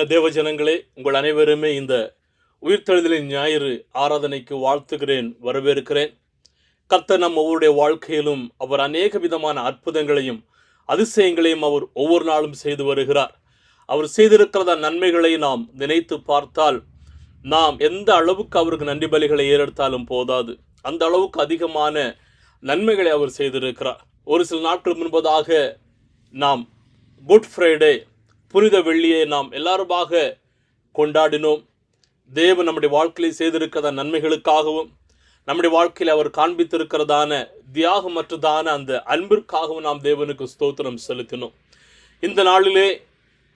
அருமையான தேவஜனங்களே உங்கள் அனைவருமே இந்த உயிர்த்தெழுதலின் ஞாயிறு ஆராதனைக்கு வாழ்த்துகிறேன் வரவேற்கிறேன். கர்த்தர் நம் ஒவ்வொருடைய வாழ்க்கையிலும் அவர் அநேக விதமான அற்புதங்களையும் அதிசயங்களையும் அவர் ஒவ்வொரு நாளும் செய்து வருகிறார். அவர் செய்திருக்கிறத நன்மைகளை நாம் நினைத்து பார்த்தால் நாம் எந்த அளவுக்கு அவருக்கு நன்றி பலிகளை ஏறெடுத்தாலும் போதாது. அந்த அளவுக்கு அதிகமான நன்மைகளை அவர் செய்திருக்கிறார். ஒரு சில நாட்கள் முன்பதாக நாம் குட் ஃப்ரைடே புனித வெள்ளியை நாம் எல்லாருமாக கொண்டாடினோம். தேவன் நம்முடைய வாழ்க்கையில் செய்திருக்கிற நன்மைகளுக்காகவும் நம்முடைய வாழ்க்கையில் அவர் காண்பித்திருக்கிறதான தியாகமற்றதான அந்த அன்பிற்காகவும் நாம் தேவனுக்கு ஸ்தோத்திரம் செலுத்தினோம். இந்த நாளிலே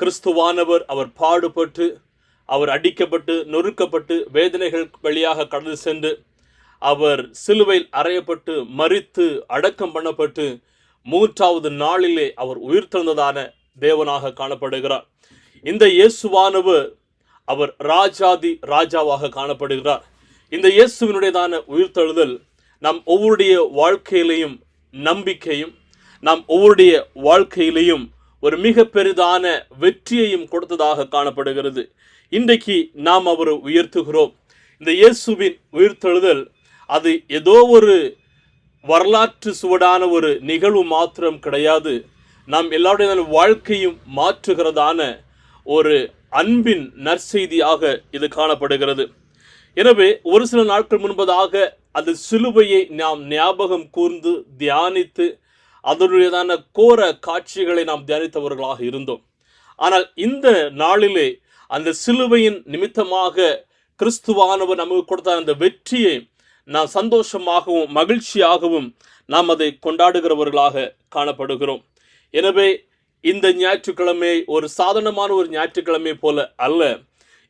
கிறிஸ்துவானவர் அவர் பாடுபட்டு அவர் அடிக்கப்பட்டு நொறுக்கப்பட்டு வேதனைகள் வழியாக கடந்து சென்று அவர் சிலுவையில் அறையப்பட்டு மறித்து அடக்கம் பண்ணப்பட்டு மூன்றாவது நாளிலே அவர் உயிர்த்தெழுந்ததான தேவனாக காணப்படுகிறார். இந்த இயேசுவானவர் அவர் ராஜாதி ராஜாவாக காணப்படுகிறார். இந்த இயேசுவினுடையதான உயிர்த்தெழுதல் நம் ஒவ்வொருடைய வாழ்க்கையிலையும் நம்பிக்கையும் நாம் ஒவ்வொருடைய வாழ்க்கையிலையும் ஒரு மிக பெரிதான வெற்றியையும் கொடுத்ததாக காணப்படுகிறது. இன்றைக்கு நாம் அவரை உயர்த்துகிறோம். இந்த இயேசுவின் உயிர்த்தெழுதல் அது ஏதோ ஒரு வரலாற்று சுவடான ஒரு நிகழ்வு மாத்திரம் கிடையாது. நாம் எல்லாருடைய வாழ்க்கையும் மாற்றுகிறதான ஒரு அன்பின் நற்செய்தியாக இது காணப்படுகிறது. எனவே ஒரு சில நாட்கள் முன்பதாக அந்த சிலுவையை நாம் ஞாபகம் கூர்ந்து தியானித்து அதனுடையதான கோர காட்சிகளை நாம் தியானித்தவர்களாக இருந்தோம். ஆனால் இந்த நாளிலே அந்த சிலுவையின் நிமித்தமாக கிறிஸ்துவானவர் நமக்கு கொடுத்த அந்த வெற்றியை நாம் சந்தோஷமாகவும் மகிழ்ச்சியாகவும் நாம் அதை கொண்டாடுகிறவர்களாக காணப்படுகிறோம். எனவே இந்த ஞாயிற்றுக்கிழமை ஒரு சாதாரணமான ஒரு ஞாயிற்றுக்கிழமை போல அல்ல.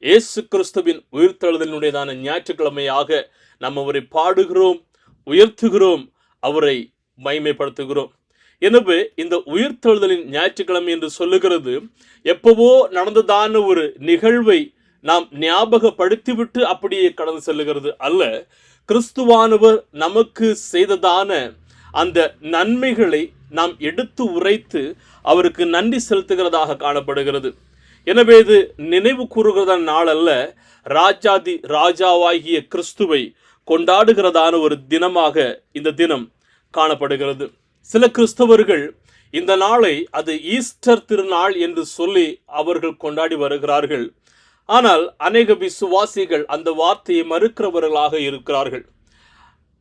இயேசு கிறிஸ்துவின் உயிர்த்தெழுதலினுடையதான ஞாயிற்றுக்கிழமையாக நம்ம அவரை பாடுகிறோம் உயர்த்துகிறோம் அவரை மைமைப்படுத்துகிறோம் எனவே இந்த உயிர்த்தெழுதலின் ஞாயிற்றுக்கிழமை என்று சொல்லுகிறது எப்பவோ நடந்ததான ஒரு நிகழ்வை நாம் ஞாபகப்படுத்திவிட்டு அப்படியே கடந்து செல்லுகிறது அல்ல. கிறிஸ்துவானவர் நமக்கு செய்ததான அந்த நன்மைகளை நாம் எடுத்து உரைத்து அவருக்கு நன்றி செலுத்துகிறதாக காணப்படுகிறது. எனவே இது நினைவு கூறுகிறதான நாள் அல்ல ராஜாதி ராஜாவாகிய கிறிஸ்துவை கொண்டாடுகிறதான ஒரு தினமாக இந்த தினம் காணப்படுகிறது. சில கிறிஸ்தவர்கள் இந்த நாளை அது ஈஸ்டர் திருநாள் என்று சொல்லி அவர்கள் கொண்டாடி வருகிறார்கள். ஆனால் அநேக விசுவாசிகள் அந்த வார்த்தையை மறுக்கிறவர்களாக இருக்கிறார்கள்.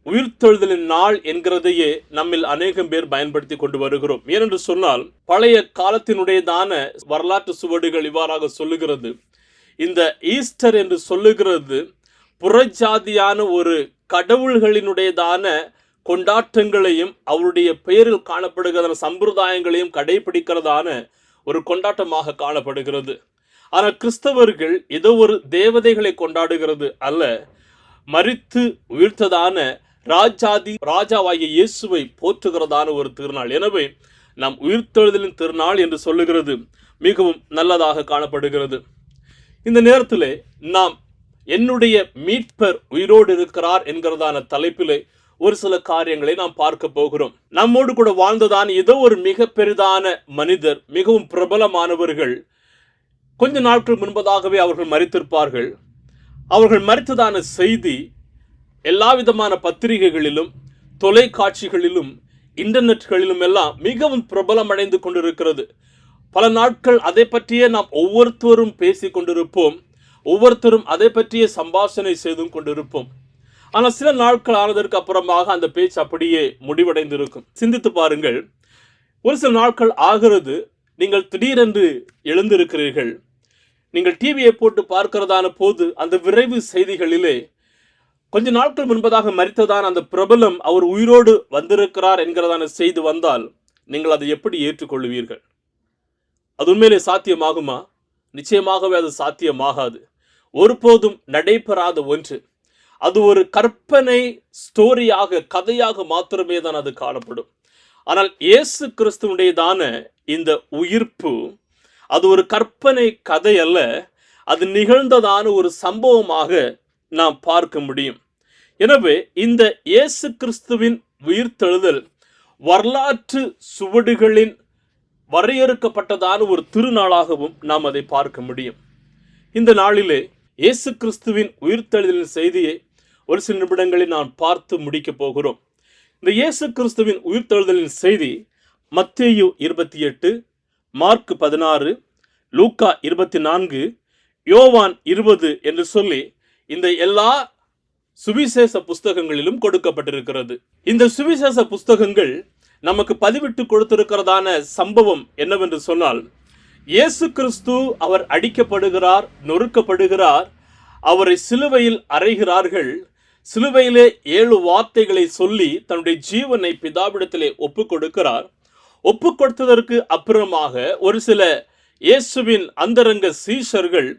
உயிர்த்தெழுதலின் நாள் என்கிறதையே நம்மில் அநேகம் பேர் பயன்படுத்தி கொண்டு வருகிறோம். ஏனென்று சொன்னால் பழைய காலத்தினுடையதான வரலாற்று சுவடுகள் இவ்வாறாக சொல்லுகிறது. இந்த ஈஸ்டர் என்று சொல்லுகிறது புறஜாதியான ஒரு கடவுள்களினுடையதான கொண்டாட்டங்களையும் அவருடைய பெயரில் காணப்படுகிற சம்பிரதாயங்களையும் கடைபிடிக்கிறதான ஒரு கொண்டாட்டமாக காணப்படுகிறது. ஆனால் கிறிஸ்தவர்கள் ஏதோ ஒரு தேவதைகளை கொண்டாடுகிறது அல்ல மறித்து உயிர்த்ததான ராஜாதி ராஜாவாகிய இயேசுவை போற்றுகிறதான ஒரு திருநாள். எனவே நாம் உயிர்த்தெழுதலின் திருநாள் என்று சொல்லுகிறது. மிகவும் நல்லதாக காணப்படுகிறது. இந்த நேரத்தில் நாம் என்னுடைய மீட்பர் உயிரோடு இருக்கிறார் என்கிறதான தலைப்பிலே ஒரு சில காரியங்களை நாம் பார்க்க போகிறோம். நம்மோடு கூட வாழ்ந்ததான ஏதோ ஒரு மிக பெரிதான மனிதர் மிகவும் பிரபலமானவர்கள் கொஞ்ச நாட்கள் முன்பதாகவே அவர்கள் மறித்திருப்பார்கள். அவர்கள் மறித்ததான செய்தி எல்லா விதமான பத்திரிகைகளிலும் தொலைக்காட்சிகளிலும் இன்டர்நெட்களிலும் எல்லாம் மிகவும் பிரபலமடைந்து கொண்டிருக்கிறது. பல நாட்கள் அதை பற்றியே நாம் ஒவ்வொருத்தரும் பேசி கொண்டிருப்போம். ஒவ்வொருத்தரும் அதை பற்றிய சம்பாஷணை செய்தும் கொண்டிருப்போம். ஆனால் சில நாட்கள் ஆனதற்கு அப்புறமாக அந்த பேச்சு அப்படியே முடிவடைந்திருக்கும். சிந்தித்து பாருங்கள். ஒரு சில நாட்கள் ஆகிறது நீங்கள் திடீரென்று எழுந்திருக்கிறீர்கள். நீங்கள் டிவியை போட்டு பார்க்கிறதான போது அந்த விரைவு செய்திகளிலே கொஞ்ச நாட்கள் முன்பதாக மறித்ததான அந்த பிரபலம் அவர் உயிரோடு வந்திருக்கிறார் என்கிறதான செய்தி வந்தால் நீங்கள் அதை எப்படி ஏற்றுக்கொள்வீர்கள்? அது உண்மையிலே சாத்தியமாகுமா? நிச்சயமாகவே அது சாத்தியமாகாது. ஒருபோதும் நடைபெறாத ஒன்று. அது ஒரு கற்பனை ஸ்டோரியாக கதையாக மாத்திரமே தான் அது காணப்படும். ஆனால் இயேசு கிறிஸ்துவனுடையதான இந்த உயிர்ப்பு அது ஒரு கற்பனை கதை அல்ல. அது நிகழ்ந்ததான ஒரு சம்பவமாக நாம் பார்க்க முடியும். எனவே இந்த இயேசு கிறிஸ்துவின் உயிர்த்தெழுதல் வரலாற்று சுவடுகளின் வரையறுக்கப்பட்டதான ஒரு திருநாளாகவும் நாம் அதை பார்க்க முடியும். இந்த நாளிலே இயேசு கிறிஸ்துவின் உயிர்த்தெழுதலின் செய்தியை ஒரு சில நிமிடங்களில் நான் பார்த்து முடிக்கப் போகிறோம். இந்த இயேசு கிறிஸ்துவின் உயிர்த்தெழுதலின் செய்தி மத்தேயு இருபத்தி எட்டு மார்க் பதினாறு லூக்கா இருபத்தி நான்கு யோவான் இருபது என்று சொல்லி இந்த எல்லா சுவிசேஷ புஸ்தகங்களிலும் கொடுக்கப்பட்டிருக்கிறது. இந்த சுவிசேஷ புஸ்தகங்கள் நமக்கு பதிவிட்டு கொடுத்திருக்கிறதான சம்பவம் என்னவென்று சொன்னால் இயேசு கிறிஸ்து அவர் அடிக்கப்படுகிறார் நொறுக்கப்படுகிறார் அவரை சிலுவையில் அறைகிறார்கள் சிலுவையிலே ஏழு வார்த்தைகளை சொல்லி தன்னுடைய ஜீவனை பிதாவிடத்திலே ஒப்பு கொடுக்கிறார். ஒப்பு கொடுத்ததற்கு அப்புறமாக ஒரு சில இயேசுவின் அந்தரங்க சீஷர்கள்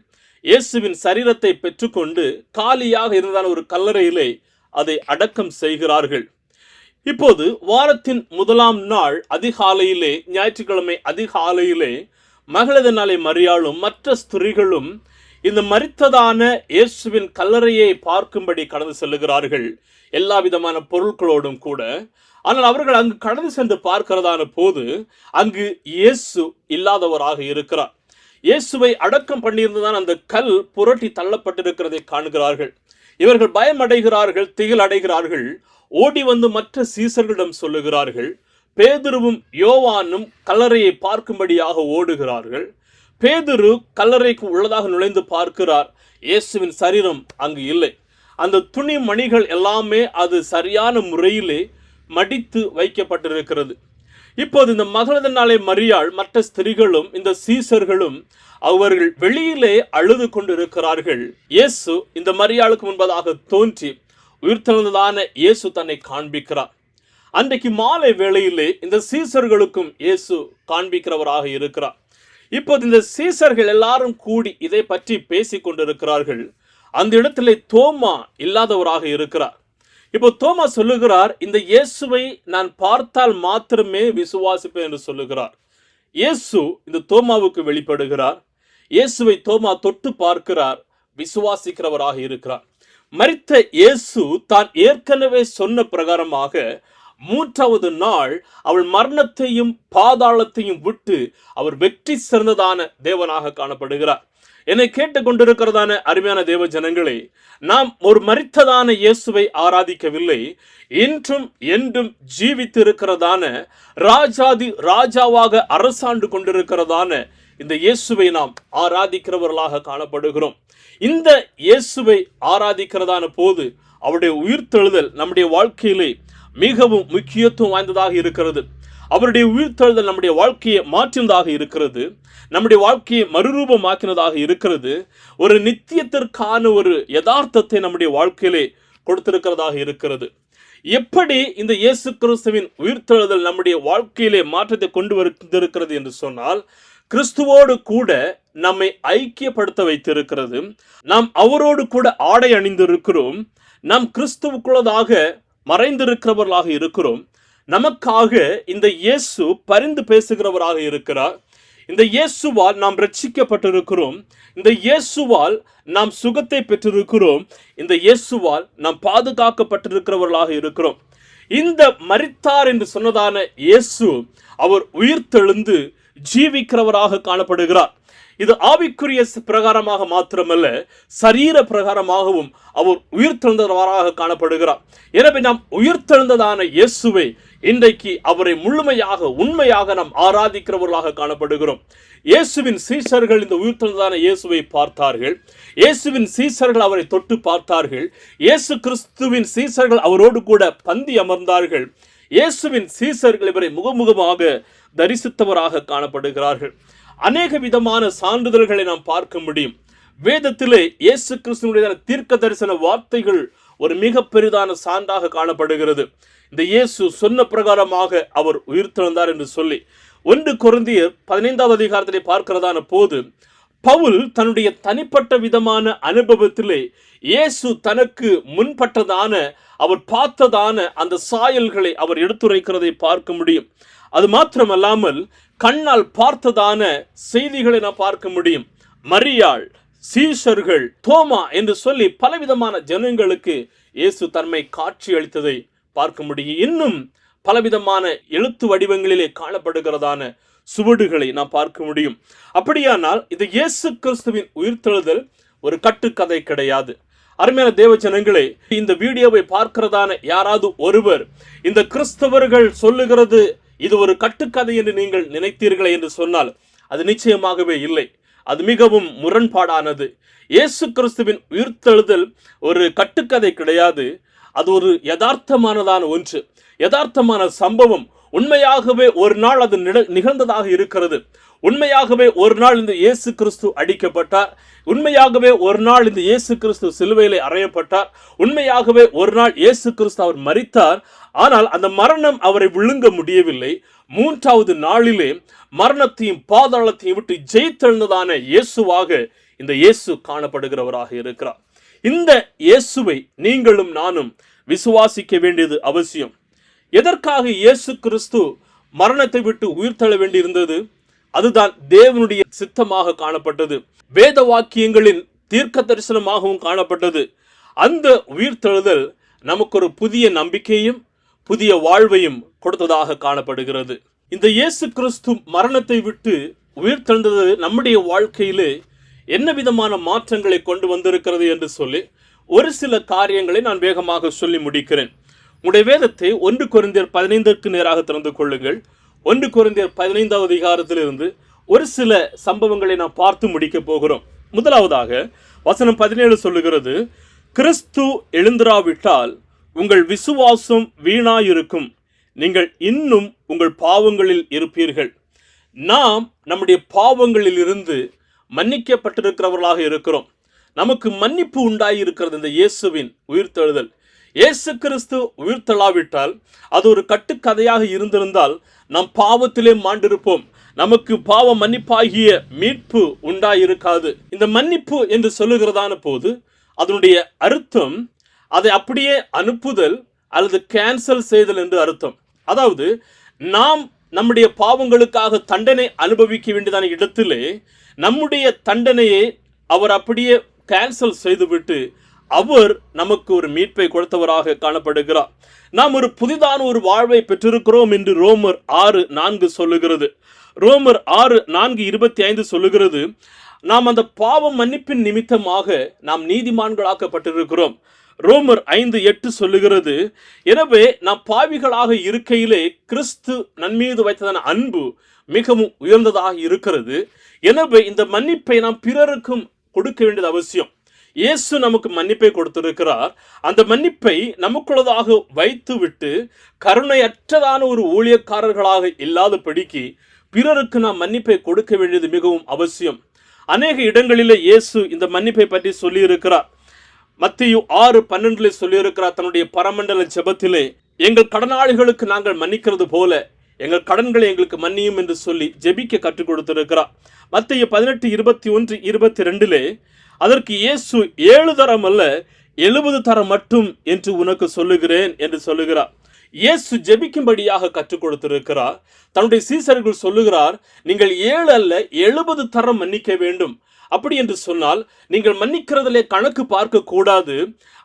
இயேசுவின் சரீரத்தை பெற்றுக்கொண்டு காலியாக இருந்ததான ஒரு கல்லறையிலே அதை அடக்கம் செய்கிறார்கள். இப்போது வாரத்தின் முதலாம் நாள் அதிகாலையிலே ஞாயிற்றுக்கிழமை அதிகாலையிலே மகளத நாளை மரியாளும் மற்ற ஸ்திரீகளும் இந்த மறித்ததான இயேசுவின் கல்லறையை பார்க்கும்படி கடந்து செல்லுகிறார்கள். எல்லா விதமான பொருட்களோடும் கூட. ஆனால் அவர்கள் அங்கு கடந்து சென்று பார்க்கிறதான போது அங்கு இயேசு இல்லாதவராக இருக்கிறார். இயேசுவை அடக்கம் பண்ணியிருந்ததான் அந்த கல் புரட்டி தள்ளப்பட்டிருக்கிறதை காண்கிறார்கள். இவர்கள் பயமடைகிறார்கள் திகில் அடைகிறார்கள் ஓடி வந்து மற்ற சீசர்களிடம் சொல்லுகிறார்கள். பேதுருவும் யோவானும் கல்லறையை பார்க்கும்படியாக ஓடுகிறார்கள். பேதுரு கல்லறைக்கு உள்ளதாக நுழைந்து பார்க்கிறார். இயேசுவின் சரீரம் அங்கு இல்லை. அந்த துணி மணிகள் எல்லாமே அது சரியான முறையிலே மடித்து வைக்கப்பட்டிருக்கிறது. இப்போது இந்த மகளத நாளை மரியாள் மற்ற ஸ்திரீகளும் இந்த சீசர்களும் அவர்கள் வெளியிலே அழுது கொண்டிருக்கிறார்கள். இயேசு இந்த மரியாளுக்கு முன்பதாக தோன்றி உயிர்த்தெழுந்ததான இயேசு தன்னை காண்பிக்கிறார். அன்றைக்கு மாலை வேளையிலே இந்த சீசர்களுக்கும் இயேசு காண்பிக்கிறவராக இருக்கிறார். இப்போது இந்த சீசர்கள் எல்லாரும் கூடி இதை பற்றி பேசிக் கொண்டிருக்கிறார்கள். அந்த இடத்திலே தோமா இல்லாதவராக இருக்கிறார். இப்போ தோமா சொல்லுகிறார் இந்த இயேசுவை நான் பார்த்தால் மாத்திரமே விசுவாசிப்பேன் என்று சொல்லுகிறார். இயேசு இந்த தோமாவுக்கு வெளிப்படுகிறார். இயேசுவை தோமா தொட்டு பார்க்கிறார் விசுவாசிக்கிறவராக இருக்கிறார். மறித்த இயேசு தான் ஏற்கனவே சொன்ன பிரகாரமாக மூன்றாவது நாள் அவள் மரணத்தையும் பாதாளத்தையும் விட்டு அவர் வெற்றி சிறந்ததான தேவனாக காணப்படுகிறார். என்னை கேட்டுக்கொண்டிருக்கிறதான அருமையான தேவ ஜனங்களே நாம் ஒரு மறித்ததான இயேசுவை ஆராதிக்கவில்லை இன்றும் என்றும் ஜீவித்து இருக்கிறதான ராஜாதி ராஜாவாக அரசாண்டு கொண்டிருக்கிறதான இந்த இயேசுவை நாம் ஆராதிக்கிறவர்களாக காணப்படுகிறோம். இந்த இயேசுவை ஆராதிக்கிறதான போது அவருடைய உயிர்த்தெழுதல் நம்முடைய வாழ்க்கையிலே மிகவும் முக்கியத்துவம் வாய்ந்ததாக இருக்கிறது. அவருடைய உயிர்த்தெழுதல் நம்முடைய வாழ்க்கையை மாற்றினதாக இருக்கிறது. நம்முடைய வாழ்க்கையை மறுரூபமாக்கினதாக இருக்கிறது. ஒரு நித்தியத்திற்கான ஒரு யதார்த்தத்தை நம்முடைய வாழ்க்கையிலே கொடுத்திருக்கிறதாக இருக்கிறது. எப்படி இந்த இயேசு கிறிஸ்துவின் உயிர்த்தெழுதல் நம்முடைய வாழ்க்கையிலே மாற்றத்தை கொண்டு வந்திருக்கிறது என்று சொன்னால் கிறிஸ்துவோடு கூட நம்மை ஐக்கியப்படுத்த வைத்திருக்கிறது. நாம் அவரோடு கூட ஆடை அணிந்திருக்கிறோம். நாம் கிறிஸ்துவுக்குள்ளதாக மறைந்திருக்கிறவர்களாக இருக்கிறோம். நமக்காக இந்த இயேசு பரிந்து பேசுகிறவராக இருக்கிறார். இந்த இயேசுவால் நாம் ரட்சிக்கப்பட்டிருக்கிறோம் இந்த இயேசுவால் நாம் சுகத்தை பெற்றிருக்கிறோம். இந்த இயேசுவால் நாம் பாதுகாக்கப்பட்டிருக்கிறவர்களாக இருக்கிறோம். இந்த மரித்தார் என்று சொன்னதான இயேசு அவர் உயிர்த்தெழுந்து ஜீவிக்கிறவராக காணப்படுகிறார். இது ஆவிக்குரிய பிரகாரமாக மாத்திரமல்ல சரீர பிரகாரமாகவும் அவர் உயிர்த்தெழுந்தவராக காணப்படுகிறார். எனவே நாம் உயிர்த்தெழுந்ததான இயேசுவை இன்றைக்கு அவரை முழுமையாக உண்மையாக நாம் ஆராதிக்கிறவர்களாக காணப்படுகிறோம். இயேசுவின் சீசர்கள் இந்த உயிர்த்தெழுந்ததான இயேசுவை பார்த்தார்கள். இயேசுவின் சீசர்கள் அவரை தொட்டு பார்த்தார்கள். இயேசு கிறிஸ்துவின் சீசர்கள் அவரோடு கூட பந்தி அமர்ந்தார்கள். இயேசுவின் சீசர்கள் இவரை முகமுகமாக தரிசித்தவராக காணப்படுகிறார்கள். அநேக விதமான சான்றிதழ்களை நாம் பார்க்க முடியும். வேதத்திலே இயேசு கிறிஸ்துவனுடைய தீர்க்க தரிசன வார்த்தைகள் ஒரு மிக பெரிதான சான்றாக காணப்படுகிறது. இந்த இயேசு சொன்ன பிரகாரமாக அவர் உயிர்த்தெழுந்தார் என்று சொல்லி ஒன்று குருந்தியர் பதினைந்தாவது அதிகாரத்திலே பார்க்கிறதான போது பவுல் தன்னுடைய தனிப்பட்ட விதமான அனுபவத்திலே இயேசு தனக்கு முன்பட்டதான அவர் பார்த்ததான அந்த சாயல்களை அவர் எடுத்துரைக்கிறதை பார்க்க முடியும். அது மாத்திரமல்லாமல் கண்ணால் பார்த்ததான செய்திகளை நான் பார்க்க முடியும். மரியாள் சீஷர்கள் தோமா என்று சொல்லி பலவிதமான ஜனங்களுக்கு இயேசு தன்மை காட்சி அளித்ததை பார்க்க முடியும். இன்னும் பலவிதமான எழுத்து வடிவங்களிலே காணப்படுகிறதான சுவடுகளை நாம் பார்க்க முடியும். அப்படியானால் இது இயேசு கிறிஸ்துவின் உயிர்த்தெழுதல் ஒரு கட்டுக்கதை கிடையாது. அருமையான தேவ ஜனங்களே இந்த வீடியோவை பார்க்கிறதான யாராவது ஒருவர் இந்த கிறிஸ்தவர்கள் சொல்லுகிறது இது ஒரு கட்டுக்கதை என்று நீங்கள் நினைத்தீர்களே என்று சொன்னால் அது நிச்சயமாகவே இல்லை. அது மிகவும் முரண்பாடானது. இயேசு கிறிஸ்துவின் உயிர்த்தெழுதல் ஒரு கட்டுக்கதை கிடையாது. அது ஒரு யதார்த்தமானதான ஒன்று. யதார்த்தமான சம்பவம். உண்மையாகவே ஒரு நாள் அது நிகழ்ந்ததாக இருக்கிறது. உண்மையாகவே ஒரு நாள் இந்த இயேசு கிறிஸ்து அடிக்கப்பட்டார். உண்மையாகவே ஒரு நாள் இந்த இயேசு கிறிஸ்து சிலுவையிலே அறையப்பட்டார். உண்மையாகவே ஒரு நாள் இயேசு கிறிஸ்து அவர் மறித்தார் ஆனால் அந்த மரணம் அவரை விழுங்க முடியவில்லை. மூன்றாவது நாளிலே மரணத்தையும் பாதாளத்தையும் விட்டு ஜெயித்தெழுந்ததான இயேசுவாக இந்த இயேசு காணப்படுகிறவராக இருக்கிறார். இந்த இயேசுவை நீங்களும் நானும் விசுவாசிக்க வேண்டியது அவசியம். எதற்காக இயேசு கிறிஸ்து மரணத்தை விட்டு உயிர் தள்ள வேண்டியிருந்தது? அதுதான் தேவனுடைய சித்தமாக காணப்பட்டது. வேத வாக்கியங்களின் தீர்க்க தரிசனமாகவும் காணப்பட்டது. அந்த உயிர்த்தெழுதல் நமக்கு ஒரு புதிய நம்பிக்கையும் புதிய வாழ்வையும் கொடுத்ததாக காணப்படுகிறது. இந்த இயேசு கிறிஸ்து மரணத்தை விட்டு உயிர்த்தெழுந்தது நம்முடைய வாழ்க்கையிலே என்ன விதமான மாற்றங்களை கொண்டு வந்திருக்கிறது என்று சொல்லி ஒரு சில காரியங்களை நான் வேகமாக சொல்லி முடிக்கிறேன். உங்களுடைய வேதத்தை ஒன்று குறைந்தர் பதினைந்திற்கு நேராக திறந்து கொள்ளுங்கள். ஒன்று குறைந்தர் பதினைந்தாவது அதிகாரத்திலிருந்து ஒரு சில சம்பவங்களை நாம் பார்த்து முடிக்கப் போகிறோம். முதலாவதாக வசனம் பதினேழு சொல்லுகிறது கிறிஸ்து எழுந்திராவிட்டால் உங்கள் விசுவாசம் வீணாயிருக்கும். நீங்கள் இன்னும் உங்கள் பாவங்களில் இருப்பீர்கள். நாம் நம்முடைய பாவங்களில் இருந்து மன்னிக்கப்பட்டிருக்கிறவர்களாக இருக்கிறோம். நமக்கு மன்னிப்பு உண்டாயிருக்கிறது இந்த இயேசுவின் உயிர்த்தெழுதல். இயேசு கிறிஸ்து உயிர்த்தெழாவிட்டால் அது ஒரு கட்டுக்கதையாக இருந்திருந்தால் நாம் பாவத்திலே மாண்டிருப்போம். நமக்கு பாவ மன்னிப்பாகிய மீட்பு உண்டாயிருக்காது. இந்த மன்னிப்பு என்று சொல்லுகிறதான போது அதனுடைய அர்த்தம் அதை அப்படியே அனுப்புதல் அல்லது கேன்சல் செய்தல் என்று அர்த்தம். அதாவது நாம் நம்முடைய பாவங்களுக்காக தண்டனை அனுபவிக்க வேண்டியதான இடத்திலே நம்முடைய தண்டனையை அவர் அப்படியே கேன்சல் செய்துவிட்டு அவர் நமக்கு ஒரு மீட்பை கொடுத்தவராக காணப்படுகிறார். நாம் ஒரு புதிதான ஒரு வாழ்வை பெற்றிருக்கிறோம் என்று ரோமர் ஆறு நான்கு சொல்லுகிறது. ரோமர் ஆறு நான்கு இருபத்தி ஐந்து சொல்லுகிறது நாம் அந்த பாவம் மன்னிப்பின் நிமித்தமாக நாம் நீதிமான்களாக்கப்பட்டிருக்கிறோம். ரோமர் ஐந்து எட்டு சொல்லுகிறது எனவே நாம் பாவிகளாக இருக்கையிலே கிறிஸ்து நன்மீது வைத்ததான அன்பு மிகவும் உயர்ந்ததாக இருக்கிறது. எனவே இந்த மன்னிப்பை நாம் பிறருக்கும் கொடுக்க வேண்டியது அவசியம். இயேசு நமக்கு மன்னிப்பை கொடுத்திருக்கிறார். அந்த மன்னிப்பை நமக்குள்ளதாக வைத்துவிட்டு கருணையற்றதான ஒரு ஊழியக்காரர்களாக இல்லாதபடிக்கு பிறருக்கு நாம் மன்னிப்பை கொடுக்க வேண்டியது மிகவும் அவசியம். அநேக இடங்களிலே இயேசு இந்த மன்னிப்பை பற்றி சொல்லியிருக்கிறார். மத்தியு ஆறு பன்னெண்டுல சொல்லியிருக்கிறார் தன்னுடைய பரமண்டல ஜெபத்திலே எங்கள் கடனாளிகளுக்கு நாங்கள் மன்னிக்கிறது போல எங்கள் கடன்களை எங்களுக்கு மன்னியும் என்று சொல்லி ஜெபிக்க கற்றுக் கொடுத்திருக்கிறார். மத்திய பதினெட்டு இருபத்தி ஒன்று இருபத்தி ரெண்டிலே அதற்கு இயேசு ஏழு தரம் அல்ல எழுபது தரம் மட்டும் என்று உனக்கு சொல்லுகிறேன் என்று சொல்லுகிறார். இயேசு ஜெபிக்கும்படியாக கற்றுக் கொடுத்திருக்கிறார். தன்னுடைய சீசர்கள் சொல்லுகிறார் நீங்கள் ஏழு அல்ல எழுபது தரம் மன்னிக்க வேண்டும். அப்படி என்று சொன்னால் நீங்கள் மன்னிக்கிறதிலே கணக்கு பார்க்க கூடாது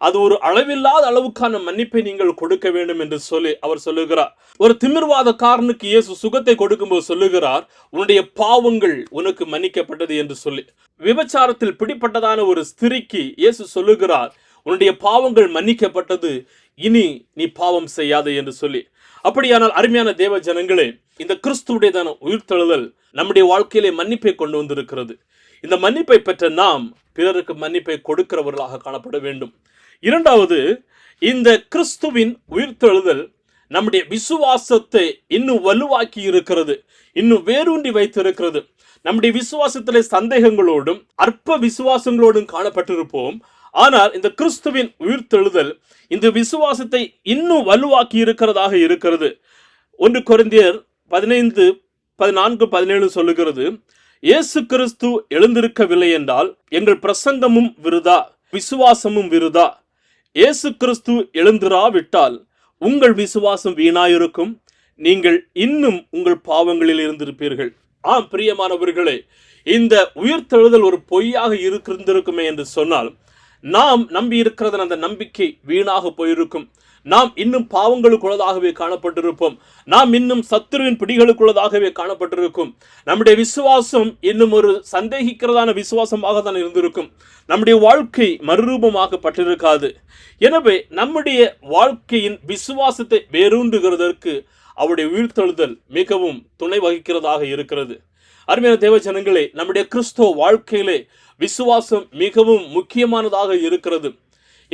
அது ஒரு அளவில்லாத அளவுக்கான மன்னிப்பை நீங்கள் கொடுக்க வேண்டும் என்று சொல்லி அவர் சொல்லுகிறார். ஒரு திமிர்வாதக்காரனுக்கு இயேசு சுகத்தை கொடுக்கும்போது சொல்லுகிறார் உன்னுடைய பாவங்கள் உனக்கு மன்னிக்கப்பட்டது என்று சொல்லி. விபச்சாரத்தில் பிடிப்பட்டதான ஒரு ஸ்திரிக்கு இயேசு சொல்லுகிறார் உன்னுடைய பாவங்கள் மன்னிக்கப்பட்டது இனி நீ பாவம் செய்யாதே என்று சொல்லி. அப்படியானால் அருமையான தேவ ஜனங்களே இந்த கிறிஸ்துவுடையதான உயிர்த்தெழுதல் நம்முடைய வாழ்க்கையிலே மன்னிப்பை கொண்டு வந்திருக்கிறது. இந்த மன்னிப்பை பெற்ற நாம் பிறருக்கு மன்னிப்பை கொடுக்கிறவர்களாக காணப்பட வேண்டும். இரண்டாவது இந்த கிறிஸ்துவின் உயிர்த்தெழுதல் நம்முடைய விசுவாசத்தை இன்னும் வலுவாக்கி இருக்கிறது. இன்னும் வேரூண்டி வைத்திருக்கிறது. நம்முடைய விசுவாசத்திலே சந்தேகங்களோடும் அற்ப விசுவாசங்களோடும் காணப்பட்டிருப்போம். ஆனால் இந்த கிறிஸ்துவின் உயிர்த்தெழுதல் இந்த விசுவாசத்தை இன்னும் வலுவாக்கி இருக்கிறதாக இருக்கிறது. ஒன்று குறைந்தியர் பதினைந்து பதினான்கு பதினேழு சொல்லுகிறது. இயேசு கிறிஸ்து எழுந்திருக்கவில்லை என்றால் எங்கள் பிரசங்கமும் விருதா? விசுவாசமும் விருதா? இயேசு கிறிஸ்து எழுந்திராவிட்டால் உங்கள் விசுவாசம் வீணாயிருக்கும். நீங்கள் இன்னும் உங்கள் பாவங்களில் இருந்திருப்பீர்கள். ஆம் பிரியமானவர்களே இந்த உயிர்த்தெழுதல் ஒரு பொய்யாக இருந்திருக்குமே என்று சொன்னால் நாம் நம்பி இருக்கிறது அந்த நம்பிக்கை வீணாக போயிருக்கும். நாம் இன்னும் பாவங்களுக்குள்ளதாகவே காணப்பட்டிருப்போம். நாம் இன்னும் சத்துருவின் பிடிகளுக்குள்ளதாகவே காணப்பட்டிருக்கும். நம்முடைய விசுவாசம் இன்னும் ஒரு சந்தேகிக்கிறதான விசுவாசமாக தான் இருந்திருக்கும். நம்முடைய வாழ்க்கை மறுரூபமாகப்பட்டிருக்காது எனவே நம்முடைய வாழ்க்கையின் விசுவாசத்தை வேரூன்றுகிறதற்கு அவருடைய உயிர்த்தெழுதல் மிகவும் துணை வகிக்கிறதாக இருக்கிறது. அருமையான தேவ ஜனங்களே நம்முடைய கிறிஸ்துவ வாழ்க்கையிலே விசுவாசம் மிகவும் முக்கியமானதாக இருக்கிறது.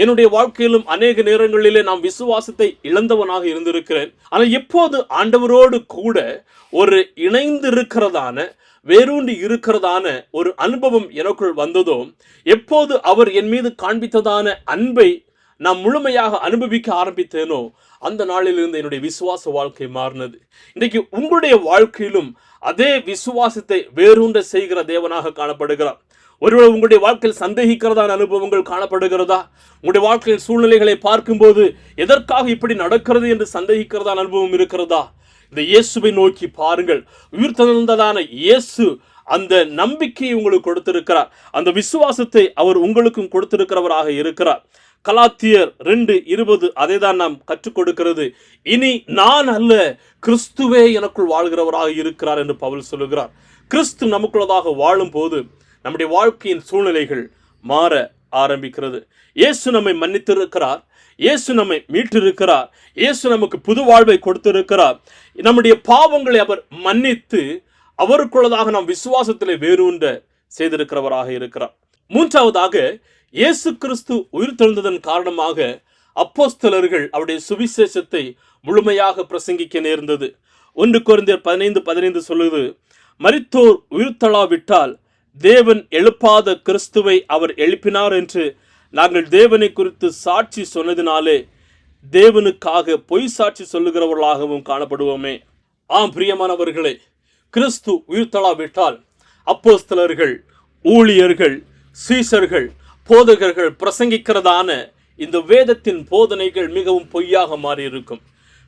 என்னுடைய வாழ்க்கையிலும் அநேக நேரங்களிலே நான் விசுவாசத்தை இழந்தவனாக இருந்திருக்கிறேன். ஆனால் எப்போது ஆண்டவரோடு கூட ஒரு இணைந்து இருக்கிறதான வேரூன்றி இருக்கிறதான ஒரு அனுபவம் எனக்குள் வந்ததோ எப்போது அவர் என் மீது காண்பித்ததான அன்பை நான் முழுமையாக அனுபவிக்க ஆரம்பித்தேனோ அந்த நாளிலிருந்து என்னுடைய விசுவாச வாழ்க்கை மாறினது. இன்றைக்கு உங்களுடைய வாழ்க்கையிலும் அதே விசுவாசத்தை வேரூண்ட செய்கிற தேவனாக காணப்படுகிறார். ஒருவேளை உங்களுடைய வாழ்க்கையில் சந்தேகிக்கிறதான அனுபவங்கள் காணப்படுகிறதா? உங்களுடைய வாழ்க்கையில் சூழ்நிலைகளை பார்க்கும்போது எதற்காக இப்படி நடக்கிறது என்று சந்தேகிக்கிறதான அனுபவம் இருக்கிறதா? இந்த இயேசுவை நோக்கி பாருங்கள். உயிர் தந்ததான இயேசு அந்த நம்பிக்கையை உங்களுக்கு கொடுத்திருக்கிறார். அந்த விசுவாசத்தை அவர் உங்களுக்கும் கொடுத்திருக்கிறவராக இருக்கிறார். கலாத்தியர் ரெண்டு இருபது அதை தான் நாம் கற்றுக் கொடுக்கிறது. இனி நான் அல்ல கிறிஸ்துவே எனக்குள் வாழ்கிறவராக இருக்கிறார் என்று பவுல் சொல்லுகிறார். கிறிஸ்து நமக்குள்ளதாக வாழும் போது நம்முடைய வாழ்க்கையின் சூழ்நிலைகள் மாற ஆரம்பிக்கிறது. இயேசு நம்மை மன்னித்திருக்கிறார். இயேசு நம்மை மீட்டிருக்கிறார். இயேசு நமக்கு புது வாழ்வை கொடுத்திருக்கிறார். நம்முடைய பாவங்களை அவர் மன்னித்து அவருக்குள்ளதாக நாம் விசுவாசத்தில் வேரூன்ற செய்திருக்கிறவராக இருக்கிறார். மூன்றாவதாக இயேசு கிறிஸ்து உயிர் தெழுந்ததன் காரணமாக அப்போஸ்தலர்கள் அவருடைய சுவிசேஷத்தை முழுமையாக பிரசங்கிக்க நேர்ந்தது. ஒன்று குறைந்தர் பதினைந்து பதினைந்து சொல்லுது மரித்தோர் உயிர்த்தளாவிட்டால் தேவன் எழுப்பாத கிறிஸ்துவை அவர் எழுப்பினார் என்று நாங்கள் தேவனை குறித்து சாட்சி சொன்னதினாலே தேவனுக்காக பொய் சாட்சி சொல்லுகிறவர்களாகவும் காணப்படுவோமே. ஆம் பிரியமானவர்களே கிறிஸ்து உயிர்த்தளாவிட்டால் அப்போஸ்தலர்கள் ஊழியர்கள் சீசர்கள் போதகர்கள் பிரசங்கிக்கிறதான இந்த வேதத்தின் போதனைகள் மிகவும் பொய்யாக மாறியிருக்கும்.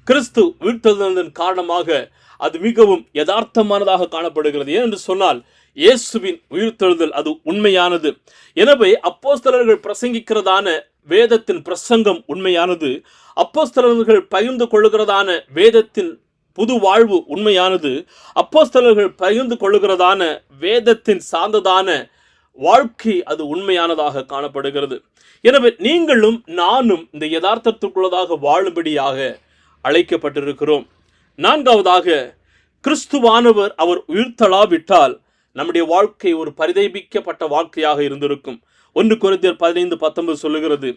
கிறிஸ்து உயிர்த்தெழுந்ததன் காரணமாக அது மிகவும் யதார்த்தமானதாக காணப்படுகிறது. ஏனென்று சொன்னால் இயேசுவின் உயிர்த்தெழுதல் அது உண்மையானது. எனவே அப்போஸ்தலர்கள் பிரசங்கிக்கிறதான வேதத்தின் பிரசங்கம் உண்மையானது. அப்போஸ்தலர்கள் பகிர்ந்து கொள்ளுகிறதான வேதத்தின் புது வாழ்வு உண்மையானது. அப்போஸ்தலர்கள் பகிர்ந்து கொள்ளுகிறதான வேதத்தின் சார்ந்ததான வாழ்க்கை அது உண்மையானதாக காணப்படுகிறது. எனவே நீங்களும் நானும் இந்த யதார்த்தத்துக்குள்ளதாக வாழும்படியாக அழைக்கப்பட்டிருக்கிறோம். நான்காவதாக கிறிஸ்துவானவர் அவர் உயிர்த்தளாவிட்டால் நம்முடைய வாழ்க்கை ஒரு பரிதைபிக்கப்பட்ட வாழ்க்கையாக இருந்திருக்கும். ஒன்று குறைந்தர் பதினைந்து பத்தொன்பது சொல்லுகிறது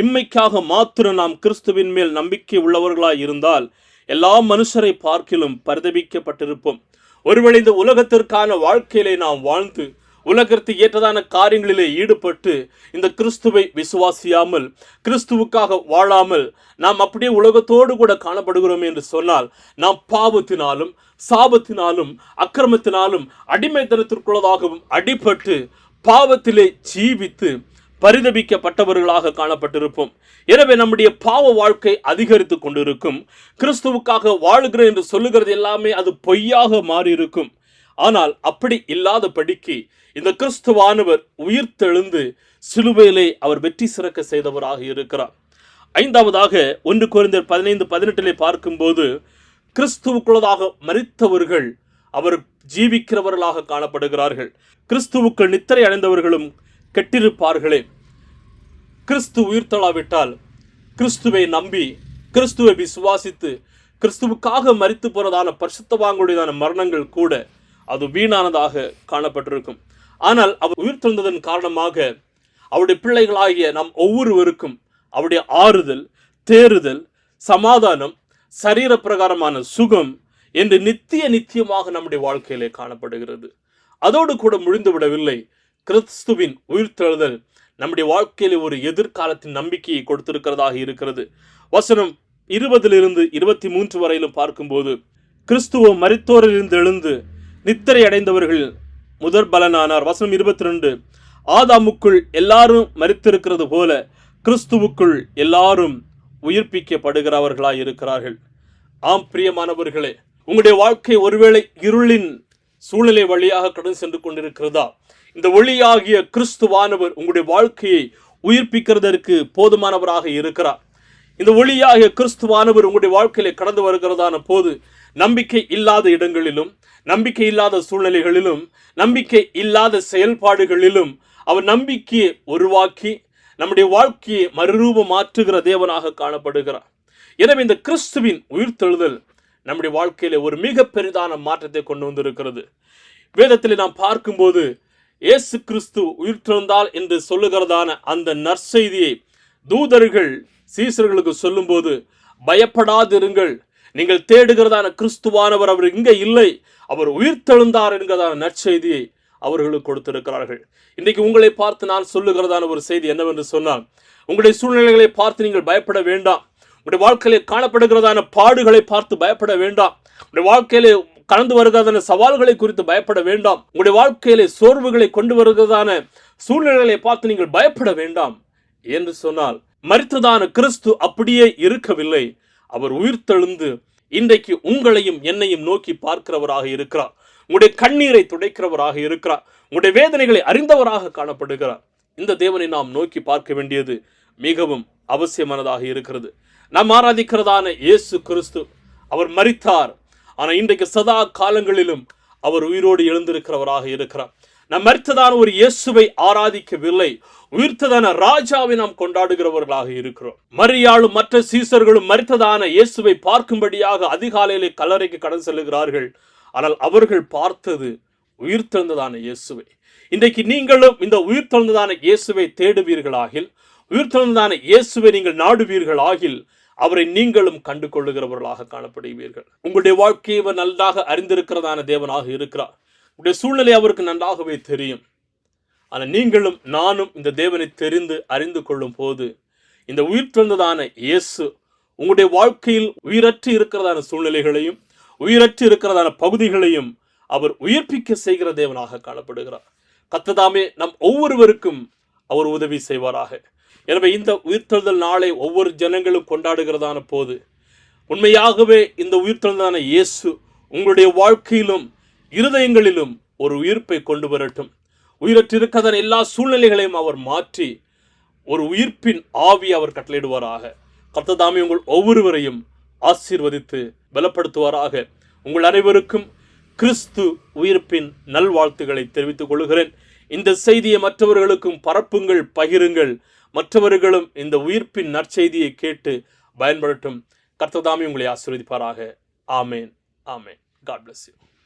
இம்மைக்காக மாத்திரம் நாம் கிறிஸ்துவின் மேல் நம்பிக்கை உள்ளவர்களாய் இருந்தால் எல்லா மனுஷரை பார்க்கிலும் பரிதபிக்கப்பட்டிருப்போம். ஒருவேளை இந்த உலகத்திற்கான வாழ்க்கையிலே நாம் வாழ்ந்து உலகிற்கு ஏற்றதான காரியங்களிலே ஈடுபட்டு இந்த கிறிஸ்துவை விசுவாசியாமல் கிறிஸ்துவுக்காக வாழாமல் நாம் அப்படியே உலகத்தோடு கூட காணப்படுகிறோம் என்று சொன்னால் நாம் பாவத்தினாலும் சாபத்தினாலும் அக்கிரமத்தினாலும் அடிமைத்தனத்திற்குள்ளதாகவும் அடிபட்டு பாவத்திலே ஜீவித்து பரிதபிக்கப்பட்டவர்களாக காணப்பட்டிருப்போம். எனவே நம்முடைய பாவ வாழ்க்கை அதிகரித்து கொண்டிருக்கும். கிறிஸ்துவுக்காக வாழ்கிறேன் என்று சொல்லுகிறது எல்லாமே அது பொய்யாக மாறியிருக்கும். ஆனால் அப்படி இல்லாதபடிக்கு இந்த கிறிஸ்துவானவர் உயிர்த்தெழுந்து சிலுவையிலே அவர் வெற்றி சிறக்க செய்தவராக இருக்கிறார். ஐந்தாவதாக ஒன்று குறைந்தர் பதினைந்து பதினெட்டிலே பார்க்கும்போது கிறிஸ்துவுக்குள்ளதாக மரித்தவர்கள் அவர் ஜீவிக்கிறவர்களாக காணப்படுகிறார்கள். கிறிஸ்துவுக்குள் நித்திரை அடைந்தவர்களும் கெட்டிருப்பார்களே. கிறிஸ்து உயிர்த்தளாவிட்டால் கிறிஸ்துவை நம்பி கிறிஸ்துவை விசுவாசித்து கிறிஸ்துவுக்காக மரித்து போறதான பரிசுத்தவாங்களுடையதான மரணங்கள் கூட அது வீணானதாக காணப்பட்டிருக்கும். ஆனால் அவர் உயிர்த்தெழுந்ததன் காரணமாக அவருடைய பிள்ளைகளாகிய நாம் ஒவ்வொருவருக்கும் அவருடைய ஆறுதல் தேறுதல் சமாதானம் சரீர பிரகாரமான சுகம் என்று நித்திய நித்தியமாக நம்முடைய வாழ்க்கையிலே காணப்படுகிறது. அதோடு கூட முடிந்து விடவில்லை கிறிஸ்துவின் உயிர்த்தெழுதல் நம்முடைய வாழ்க்கையிலே ஒரு எதிர்காலத்தின் நம்பிக்கையை கொடுத்திருக்கிறதாக இருக்கிறது. வசனம் இருபதிலிருந்து இருபத்தி மூன்று வரையிலும் பார்க்கும்போது கிறிஸ்துவ மரித்தோரிலிருந்து எழுந்து நித்திரை அடைந்தவர்கள் முதற் பலனானார் வசனம் இருபத்தி ரெண்டு ஆதாமுக்குள் எல்லாரும் மறித்திருக்கிறது போல கிறிஸ்துவுக்குள் எல்லாரும் உயிர்ப்பிக்கப்படுகிறவர்களாய் இருக்கிறார்கள். ஆம் பிரியமானவர்களே உங்களுடைய வாழ்க்கை ஒருவேளை இருளின் சூழ்நிலை வழியாக கடந்து சென்று கொண்டிருக்கிறதா? இந்த ஒளியாகிய கிறிஸ்துவானவர் உங்களுடைய வாழ்க்கையை உயிர்ப்பிக்கிறதற்கு போதுமானவராக இருக்கிறார். இந்த ஒளியாகிய கிறிஸ்துவானவர் உங்களுடைய வாழ்க்கையில கடந்து வருகிறதான போது நம்பிக்கை இல்லாத இடங்களிலும் நம்பிக்கை இல்லாத சூழ்நிலைகளிலும் நம்பிக்கை இல்லாத செயல்பாடுகளிலும் அவர் நம்பிக்கையை உருவாக்கி நம்முடைய வாழ்க்கையை மறுரூபம் மாற்றுகிற தேவனாக காணப்படுகிறார். எனவே இந்த கிறிஸ்துவின் உயிர்த்தெழுதல் நம்முடைய வாழ்க்கையில ஒரு மிக பெரிதான மாற்றத்தை கொண்டு வந்திருக்கிறது. வேதத்தில் நாம் பார்க்கும்போது இயேசு கிறிஸ்து உயிர்த்தெழுந்தால் என்று சொல்லுகிறதான அந்த நற்செய்தியை தூதர்கள் சீசர்களுக்கு சொல்லும்போது பயப்படாதிருங்கள். நீங்கள் தேடுகிறதான கிறிஸ்துவானவர் அவர் இங்கே இல்லை. அவர் உயிர்த்தெழுந்தார் என்கிறதான நற்செய்தியை அவர்களுக்கு கொடுத்திருக்கிறார்கள். இன்றைக்கு உங்களை பார்த்து நான் சொல்லுகிறதான ஒரு செய்தி என்னவென்று சொன்னால் உங்களுடைய சூழ்நிலைகளை பார்த்து நீங்கள் பயப்பட வேண்டாம். உங்களுடைய வாழ்க்கையிலே காணப்படுகிறதான பாடுகளை பார்த்து பயப்பட வேண்டாம். உங்களுடைய வாழ்க்கையிலே கலந்து வருகிறதான சவால்களை குறித்து பயப்பட வேண்டாம். உங்களுடைய வாழ்க்கையிலே சோர்வுகளை கொண்டு வருகிறதான சூழ்நிலைகளை பார்த்து நீங்கள் பயப்பட வேண்டாம். என்று சொன்னால் மறித்ததான கிறிஸ்து அப்படியே இருக்கவில்லை. அவர் உயிர்த்தெழுந்து இன்றைக்கு உங்களையும் என்னையும் நோக்கி பார்க்கிறவராக இருக்கிறார். உங்களுடைய கண்ணீரை துடைக்கிறவராக இருக்கிறார். உங்களுடைய வேதனைகளை அறிந்தவராக காணப்படுகிறார். இந்த தேவனை நாம் நோக்கி பார்க்க வேண்டியது மிகவும் அவசியமானதாக இருக்கிறது. நாம் ஆராதிக்கிறதான இயேசு கிறிஸ்து அவர் மரித்தார். ஆனால் இன்றைக்கு சதா காலங்களிலும் அவர் உயிரோடு எழுந்திருக்கிறவராக இருக்கிறார். நாம் மறித்ததான ஒரு இயேசுவை ஆராதிக்கவில்லை. உயிர்த்ததான ராஜாவை நாம் கொண்டாடுகிறவர்களாக இருக்கிறோம். மரியாளும் மற்ற சீசர்களும் மரித்ததான இயேசுவை பார்க்கும்படியாக அதிகாலையிலே கல்லறைக்கு கடன் செல்லுகிறார்கள். ஆனால் அவர்கள் பார்த்தது உயிர்த்தெழுந்ததான இயேசுவை. இன்றைக்கு நீங்களும் இந்த உயிர்த்தெழுந்ததான இயேசுவை தேடுவீர்களாகில் உயிர்த்தெழுந்ததான இயேசுவை நீங்கள் நாடுவீர்களாகில் அவரை நீங்களும் கண்டு கொள்ளுகிறவர்களாக காணப்படுவீர்கள். உங்களுடைய வாழ்க்கையை அவர் நன்றாக அறிந்திருக்கிறதான தேவனாக இருக்கிறார். உடைய சூழ்நிலை அவருக்கு நன்றாகவே தெரியும். ஆனால் நீங்களும் நானும் இந்த தேவனை தெரிந்து அறிந்து கொள்ளும் போது இந்த உயிர்த்தெழுந்ததான இயேசு உங்களுடைய வாழ்க்கையில் உயிரற்று இருக்கிறதான சூழ்நிலைகளையும் உயிரற்று இருக்கிறதான பகுதிகளையும் அவர் உயிர்ப்பிக்க செய்கிற தேவனாக காணப்படுகிறார். கத்ததாமே நம் ஒவ்வொருவருக்கும் அவர் உதவி செய்வாராக. எனவே இந்த உயிர்த்தெழுதல் நாளை ஒவ்வொரு ஜனங்களும் கொண்டாடுகிறதான போது உண்மையாகவே இந்த உயிர்த்தெழுந்ததான இயேசு உங்களுடைய வாழ்க்கையிலும் இருதயங்களிலும் ஒரு உயிர்ப்பை கொண்டு வரட்டும். உயிரற்றிருக்கதன் எல்லா சூழ்நிலைகளையும் அவர் மாற்றி ஒரு உயிர்ப்பின் ஆவி அவர் கட்டளையிடுவாராக. கர்த்ததாமி உங்கள் ஒவ்வொருவரையும் ஆசீர்வதித்து பலப்படுத்துவாராக. உங்கள் அனைவருக்கும் கிறிஸ்து உயிர்ப்பின் நல்வாழ்த்துக்களை தெரிவித்துக் கொள்கிறேன். இந்த செய்தியை மற்றவர்களுக்கும் பரப்புங்கள் பகிருங்கள். மற்றவர்களும் இந்த உயிர்ப்பின் நற்செய்தியை கேட்டு பயன்படட்டும். கர்த்ததாமி உங்களை ஆசீர்வதிப்பாராக. ஆமேன். ஆமேன். God bless you